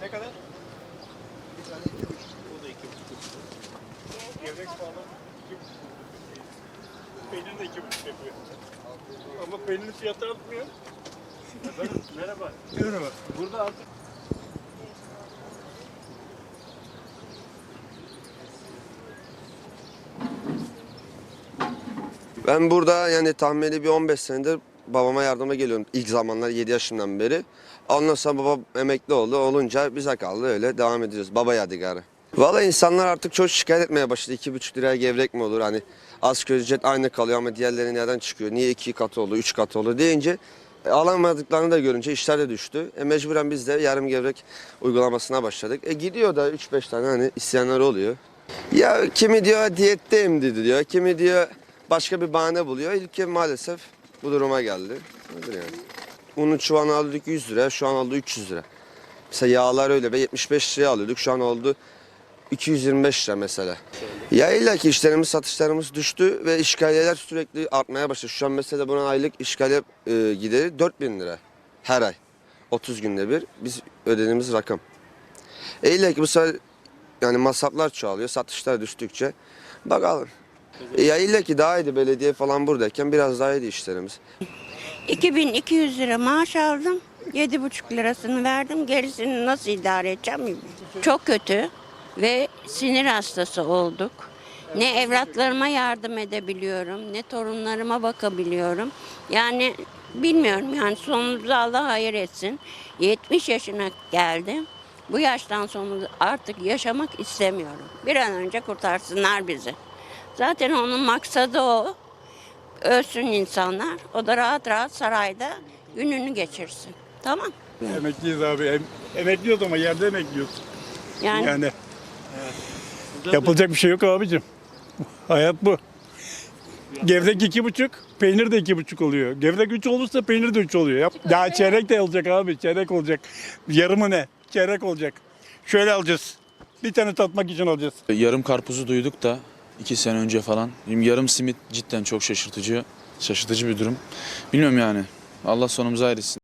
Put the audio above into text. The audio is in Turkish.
Ne kadar? Bir tane iki buçuk. O da iki buçuk. Gevrek. İki buçuk. Peynir de iki buçuk yapıyor. Ama peynirin fiyatı artmıyor. Efendim, merhaba. Merhaba. Burada artık Ben burada yani tahmini bir 15 senedir babama yardıma geliyorum. İlk zamanlar 7 yaşından beri. Ondan sonra babam emekli oldu. Olunca bize kaldı öyle devam ediyoruz. Baba yadigarı. Valla insanlar artık çok şikayet etmeye başladı. 2,5 liraya gevrek mi olur? Hani asgari ücret aynı kalıyor ama diğerleri nereden çıkıyor? Niye 2 katı oldu, 3 katı oldu deyince e, alamadıklarını da görünce işler de düştü. E, mecburen biz de yarım gevrek uygulamasına başladık. E, gidiyor da 3-5 tane hani isteyenler oluyor. Ya kimi diyor diyetteyim dedi diyor. Kimi diyor başka bir bahane buluyor. İlki maalesef bu duruma geldi. Nedir yani? Unun çuvalını alıyorduk 100 lira, şu an oldu 300 lira. Mesela yağlar öyle ve 75 liraya alıyorduk, şu an oldu 225 lira mesela. Ya illa ki işlerimiz, satışlarımız düştü ve işgaliyeler sürekli artmaya başladı. Şu an mesela buna aylık işgaliye e, gideri 4000 lira her ay. 30 günde bir biz ödediğimiz rakam. E illa ki bu sefer yani masraflar çoğalıyor, satışlar düştükçe. Bakalım. E ya illa ki daha iyiydi belediye falan buradayken biraz daha iyiydi işlerimiz. 2200 lira maaş aldım. 7,5 lirasını verdim. Gerisini nasıl idare edeceğim. Çok kötü ve sinir hastası olduk. Ne evlatlarıma yardım edebiliyorum, ne torunlarıma bakabiliyorum. Yani bilmiyorum yani sonumuzu Allah hayır etsin. 70 yaşına geldim. Bu yaştan sonra artık yaşamak istemiyorum. Bir an önce kurtarsınlar bizi. Zaten onun maksadı o ölsün insanlar. O da rahat rahat sarayda gününü geçirsin. Tamam. emekliyiz abi. Em, emekliyoruz ama yerde emekliyoruz. Yani, Yani yapılacak bir şey yok abicim. Hayat bu. Gevrek iki buçuk, peynir de iki buçuk oluyor. Gevrek üç olursa peynir de üç oluyor. Yap. Ya çeyrek de olacak abi, çeyrek olacak. Yarımı ne? Çeyrek olacak. Şöyle alacağız. Bir tane tatmak için alacağız. Yarım karpuzu duyduk da iki sene önce falan. Yarım simit cidden çok şaşırtıcı. Şaşırtıcı bir durum. Bilmiyorum yani. Allah sonumuzu hayretsin.